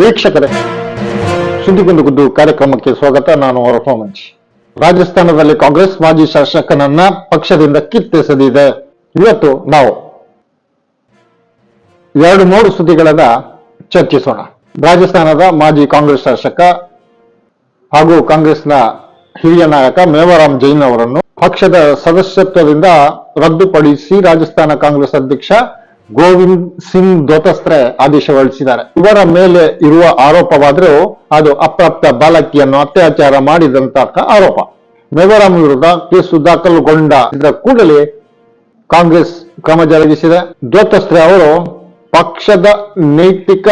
ವೀಕ್ಷಕರೇ, ಸುದ್ದಿಗೊಂದು ಗುದ್ದು ಕಾರ್ಯಕ್ರಮಕ್ಕೆ ಸ್ವಾಗತ. ನಾನು ಹೊರಫೋಮಂಚ್ ರಾಜಸ್ಥಾನದಲ್ಲಿ ಕಾಂಗ್ರೆಸ್ ಮಾಜಿ ಶಾಸಕನನ್ನ ಪಕ್ಷದಿಂದ ಕಿತ್ತೆಸೆದಿದೆ. ಇವತ್ತು ನಾವು ಎರಡು ಮೂರು ಸುದ್ದಿಗಳನ್ನ ಚರ್ಚಿಸೋಣ. ರಾಜಸ್ಥಾನದ ಮಾಜಿ ಕಾಂಗ್ರೆಸ್ ಶಾಸಕ ಹಾಗೂ ಕಾಂಗ್ರೆಸ್ನ ಹಿರಿಯ ನಾಯಕ ಮೇವರಾಮ್ ಜೈನ್ ಅವರನ್ನು ಪಕ್ಷದ ಸದಸ್ಯತ್ವದಿಂದ ರದ್ದುಪಡಿಸಿ ರಾಜಸ್ಥಾನ ಕಾಂಗ್ರೆಸ್ ಅಧ್ಯಕ್ಷ ಗೋವಿಂದ್ ಸಿಂಗ್ ದೋತಸ್ತ್ರೆ ಆದೇಶ ಹೊರಡಿಸಿದ್ದಾರೆ. ಇವರ ಮೇಲೆ ಇರುವ ಆರೋಪವಾದರೂ ಅದು ಅಪ್ರಾಪ್ತ ಬಾಲಕಿಯನ್ನು ಅತ್ಯಾಚಾರ ಮಾಡಿದಂತ ಆರೋಪ. ಮೇಘರಾಮ್ ವಿರುದ್ಧ ಕೇಸು ದಾಖಲುಗೊಂಡ ಕೂಡಲೇ ಕಾಂಗ್ರೆಸ್ ಕ್ರಮ ಜರುಗಿಸಿದೆ. ದೋತಸ್ತ್ರೆ ಅವರು ಪಕ್ಷದ ನೈತಿಕ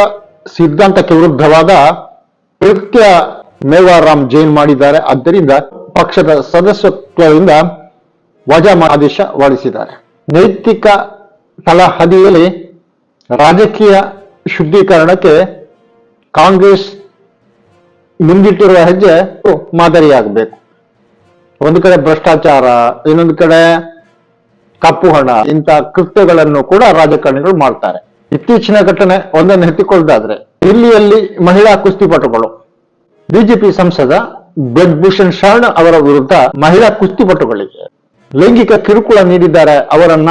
ಸಿದ್ಧಾಂತಕ್ಕೆ ವಿರುದ್ಧವಾದ ಕೃತ್ಯ ಮೇವಾರಾಮ್ ಜೈನ್ ಮಾಡಿದ್ದಾರೆ. ಆದ್ದರಿಂದ ಪಕ್ಷದ ಸದಸ್ಯತ್ವದಿಂದ ವಜಾ ಆದೇಶ ಹೊರಡಿಸಿದ್ದಾರೆ. ನೈತಿಕ ತಳಹದಿಯಲ್ಲಿ ರಾಜಕೀಯ ಶುದ್ಧೀಕರಣಕ್ಕೆ ಕಾಂಗ್ರೆಸ್ ಮುಂದಿಟ್ಟಿರುವ ಹೆಜ್ಜೆ ಮಾದರಿಯಾಗಬೇಕು. ಒಂದು ಕಡೆ ಭ್ರಷ್ಟಾಚಾರ, ಇನ್ನೊಂದು ಕಡೆ ಕಪ್ಪು ಹಣ ಇಂತಹ ಕೃತ್ಯಗಳನ್ನು ಕೂಡ ರಾಜಕಾರಣಿಗಳು ಮಾಡ್ತಾರೆ. ಇತ್ತೀಚಿನ ಘಟನೆ ಒಂದನ್ನು ಹೆತ್ತಿಕೊಳ್ಳದಾದ್ರೆ ದಿಲ್ಲಿಯಲ್ಲಿ ಮಹಿಳಾ ಕುಸ್ತಿಪಟುಗಳು ಬಿಜೆಪಿ ಸಂಸದ ಬ್ರಜ್ಭೂಷಣ್ ಶರಣ್ ಅವರ ವಿರುದ್ಧ ಮಹಿಳಾ ಕುಸ್ತಿಪಟುಗಳಿಗೆ ಲೈಂಗಿಕ ಕಿರುಕುಳ ನೀಡಿದ್ದಾರೆ ಅವರನ್ನ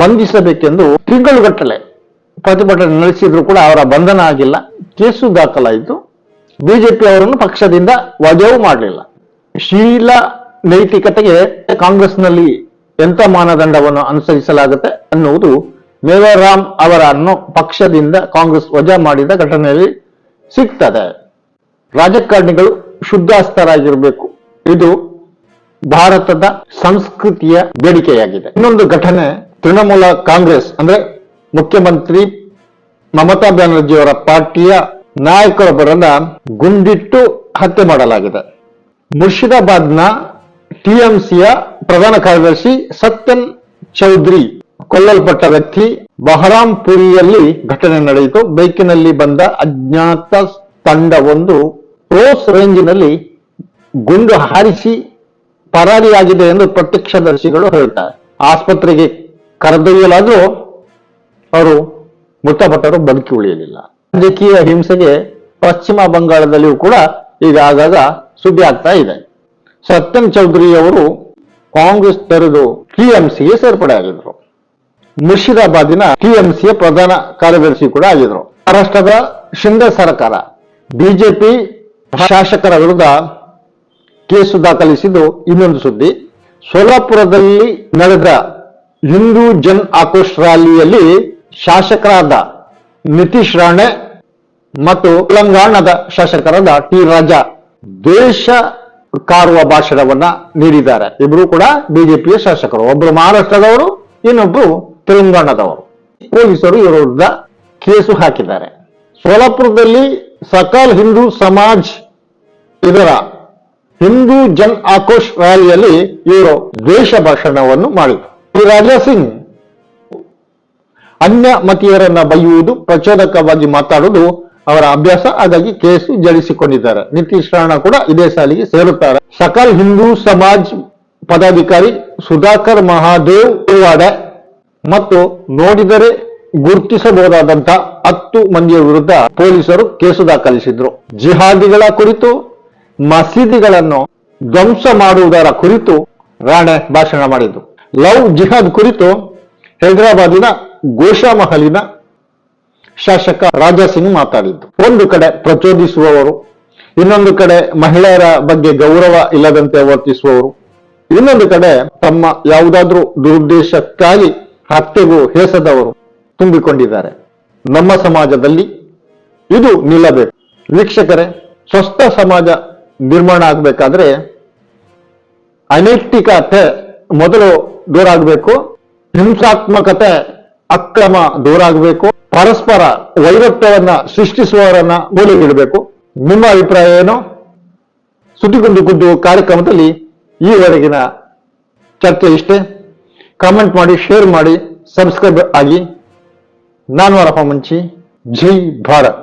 ಬಂಧಿಸಬೇಕೆಂದು ತಿಂಗಳುಗಟ್ಟಲೆ ಪ್ರತಿಭಟನೆ ನಡೆಸಿದ್ರು ಕೂಡ ಅವರ ಬಂಧನ ಆಗಿಲ್ಲ, ಕೇಸು ದಾಖಲಾಯಿತು. ಬಿಜೆಪಿ ಅವರನ್ನು ಪಕ್ಷದಿಂದ ವಜಾವು ಮಾಡಲಿಲ್ಲ. ಶೀಲ ನೈತಿಕತೆಗೆ ಕಾಂಗ್ರೆಸ್ನಲ್ಲಿ ಎಂತ ಮಾನದಂಡವನ್ನು ಅನುಸರಿಸಲಾಗುತ್ತೆ ಅನ್ನುವುದು ಮೇವಾರಾಮ್ ಅವರನ್ನು ಪಕ್ಷದಿಂದ ಕಾಂಗ್ರೆಸ್ ವಜಾ ಮಾಡಿದ ಘಟನೆಯಲ್ಲಿ ಸಿಗ್ತದೆ. ರಾಜಕಾರಣಿಗಳು ಶುದ್ಧಾಸ್ತರಾಗಿರಬೇಕು. ಇದು ಭಾರತದ ಸಂಸ್ಕೃತಿಯ ಬೇಡಿಕೆಯಾಗಿದೆ. ಇನ್ನೊಂದು ಘಟನೆ ತೃಣಮೂಲ ಕಾಂಗ್ರೆಸ್ ಅಂದ್ರೆ ಮುಖ್ಯಮಂತ್ರಿ ಮಮತಾ ಬ್ಯಾನರ್ಜಿಯವರ ಪಾರ್ಟಿಯ ನಾಯಕರೊಬ್ಬರನ್ನ ಗುಂಡಿಟ್ಟು ಹತ್ಯೆ ಮಾಡಲಾಗಿದೆ. ಮುರ್ಷಿದಾಬಾದ್ನ ಟಿಎಂಸಿಯ ಪ್ರಧಾನ ಕಾರ್ಯದರ್ಶಿ ಸತ್ಯನ್ ಚೌಧರಿ ಕೊಲ್ಲಲ್ಪಟ್ಟ ವ್ಯಕ್ತಿ ಬಹರಾಂಪುರಿಯಲ್ಲಿ ಘಟನೆ ನಡೆಯಿತು. ಬೈಕಿನಲ್ಲಿ ಬಂದ ಅಜ್ಞಾತ ತಂಡವೊಂದು ಕ್ರೋಸ್ ರೇಂಜಿನಲ್ಲಿ ಗುಂಡು ಹಾರಿಸಿ ಪರಾರಿಯಾಗಿದೆ ಎಂದು ಪ್ರತ್ಯಕ್ಷದರ್ಶಿಗಳು ಹೇಳುತ್ತಾರೆ ಆಸ್ಪತ್ರೆಗೆ ಕರೆದೊಯ್ಯಲಾದರೂ ಅವರು ಮೃತಪಟ್ಟರು ಬದುಕಿ ಉಳಿಯಲಿಲ್ಲ. ರಾಜಕೀಯ ಹಿಂಸೆಗೆ ಪಶ್ಚಿಮ ಬಂಗಾಳದಲ್ಲಿಯೂ ಕೂಡ ಈಗ ಆಗಾಗ ಸುದ್ದಿ ಆಗ್ತಾ ಇದೆ. ಸತ್ಯನ್ ಚೌಧರಿ ಅವರು ಕಾಂಗ್ರೆಸ್ ತೆರೆದು ಟಿಎಂಸಿಗೆ ಸೇರ್ಪಡೆ ಆಗಿದ್ರು. ಮುರ್ಷಿದಾಬಾದಿನ ಟಿಎಂಸಿಯ ಪ್ರಧಾನ ಕಾರ್ಯದರ್ಶಿ ಕೂಡ ಆಗಿದ್ರು. ಮಹಾರಾಷ್ಟ್ರದ ಶಿಂದೆ ಸರ್ಕಾರ, ಬಿಜೆಪಿ ಶಾಸಕರ ವಿರುದ್ಧ ಕೇಸು ದಾಖಲಿಸಿದ್ದು ಇನ್ನೊಂದು ಸುದ್ದಿ. ಸೋಲಾಪುರದಲ್ಲಿ ನಡೆದ ಹಿಂದೂ ಜನ್ ಆಕ್ರೋಶ್ ರ್ಯಾಲಿಯಲ್ಲಿ ಶಾಸಕರಾದ ನಿತೀಶ್ ರಾಣೆ ಮತ್ತು ತೆಲಂಗಾಣದ ಶಾಸಕರಾದ ಟಿ ರಾಜಾ ದೇಶ ಕಾರುವ ಭಾಷಣವನ್ನ ನೀಡಿದ್ದಾರೆ. ಇಬ್ರು ಕೂಡ ಬಿಜೆಪಿಯ ಶಾಸಕರು. ಒಬ್ರು ಮಹಾರಾಷ್ಟ್ರದವರು, ಇನ್ನೊಬ್ರು ತೆಲಂಗಾಣದವರು. ಪೊಲೀಸರು ಇವರ ವಿರುದ್ಧ ಕೇಸು ಹಾಕಿದ್ದಾರೆ. ಸೋಲಾಪುರದಲ್ಲಿ ಸಕಾಲ್ ಹಿಂದೂ ಸಮಾಜ್ ಇದರ ಹಿಂದೂ ಜನ್ ಆಕ್ರೋಶ್ ರ್ಯಾಲಿಯಲ್ಲಿ ಇವರು ದ್ವೇಷ ಭಾಷಣವನ್ನು ಮಾಡಿದರು. ಈ ರಾಜಾ ಸಿಂಗ್. ಅನ್ಯ ಮತೀಯರನ್ನ ಬೈಯುವುದು ಪ್ರಚೋದಕವಾಗಿ ಮಾತಾಡುವುದು ಅವರ ಅಭ್ಯಾಸ. ಹಾಗಾಗಿ ಕೇಸು ಜಡಿಸಿಕೊಂಡಿದ್ದಾರೆ. ನಿತೀಶ್ ರಾಣ ಕೂಡ ಇದೇ ಸಾಲಿಗೆ ಸೇರುತ್ತಾರೆ. ಸಕಲ್ ಹಿಂದೂ ಸಮಾಜ್ ಪದಾಧಿಕಾರಿ ಸುಧಾಕರ್ ಮಹಾದೇವ್ ಪುರವಾಡ ಮತ್ತು ನೋಡಿದರೆ ಗುರುತಿಸಬಹುದಾದಂತ ಹತ್ತು ಮಂದಿಯ ವಿರುದ್ಧ ಪೊಲೀಸರು ಕೇಸು ದಾಖಲಿಸಿದ್ರು. ಜಿಹಾದಿಗಳ ಕುರಿತು, ಮಸೀದಿಗಳನ್ನು ಧ್ವಂಸ ಮಾಡುವುದರ ಕುರಿತು ರಾಣೆ ಭಾಷಣ ಮಾಡಿದ್ದು ಲವ್ ಜಿಹಾದ್ ಕುರಿತು ಹೈದರಾಬಾದಿನ ಗೋಶಾಮಹಲಿನ ಶಾಸಕ ರಾಜಾ ಸಿಂಗ್ ಮಾತಾಡಿದ್ದು. ಒಂದು ಕಡೆ ಪ್ರಚೋದಿಸುವವರು, ಇನ್ನೊಂದು ಕಡೆ ಮಹಿಳೆಯರ ಬಗ್ಗೆ ಗೌರವ ಇಲ್ಲದಂತೆ ವರ್ತಿಸುವವರು, ಇನ್ನೊಂದು ಕಡೆ ತಮ್ಮ ಯಾವುದಾದ್ರೂ ದುರುದ್ದೇಶಕ್ಕಾಗಿ ಹತ್ಯೆಗೂ ಹೇಸದವರು ತುಂಬಿಕೊಂಡಿದ್ದಾರೆ. ನಮ್ಮ ಸಮಾಜದಲ್ಲಿ ಇದು ನಿಲ್ಲಬೇಕು. ವೀಕ್ಷಕರೇ, ಸ್ವಸ್ಥ ಸಮಾಜ ನಿರ್ಮಾಣ ಆಗಬೇಕಾದ್ರೆ ಅನೈತಿಕತೆ ಮೊದಲು ದೂರ ಆಗಬೇಕು ಹಿಂಸಾತ್ಮಕತೆ, ಅಕ್ರಮ ದೂರ ಆಗಬೇಕು ಪರಸ್ಪರ ವೈರತ್ವವನ್ನ ಸೃಷ್ಟಿಸುವವರನ್ನ ಮೂಲೆಗಿಡಬೇಕು ನಿಮ್ಮ ಅಭಿಪ್ರಾಯ ಏನು? ಸುದ್ದಿಗುಂದು ಗುದ್ದು ಕಾರ್ಯಕ್ರಮದಲ್ಲಿ ಈವರೆಗಿನ ಚರ್ಚೆ ಇಷ್ಟೇ. ಕಾಮೆಂಟ್ ಮಾಡಿ ಶೇರ್ ಮಾಡಿ ಸಬ್ಸ್ಕ್ರೈಬ್ ಆಗಿ. ನಾನು ವರಪ ಮುಂಚಿ. ಜೈ ಭಾರತ್.